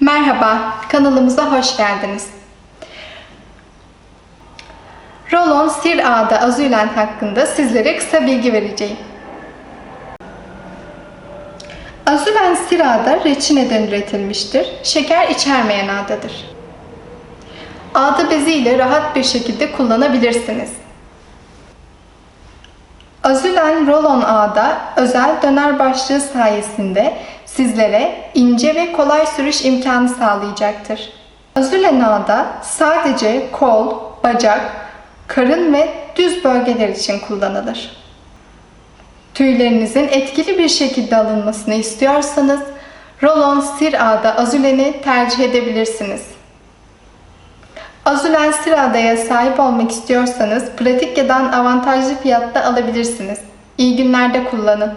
Merhaba, kanalımıza hoş geldiniz. Rolon Sir Ağda Azulen hakkında sizlere kısa bilgi vereceğim. Azulen Sir Ağda reçineden üretilmiştir. Şeker içermeyen ağdadır. Ağda bezi ile rahat bir şekilde kullanabilirsiniz. Azulen Rolon ağda özel döner başlığı sayesinde sizlere ince ve kolay sürüş imkanı sağlayacaktır. Azulen ağda sadece kol, bacak, karın ve düz bölgeler için kullanılır. Tüylerinizin etkili bir şekilde alınmasını istiyorsanız Rolon Sir Ağda Azulen'i tercih edebilirsiniz. Azulen Sirada'ya sahip olmak istiyorsanız Pratikyadan avantajlı fiyatta alabilirsiniz. İyi günlerde kullanın.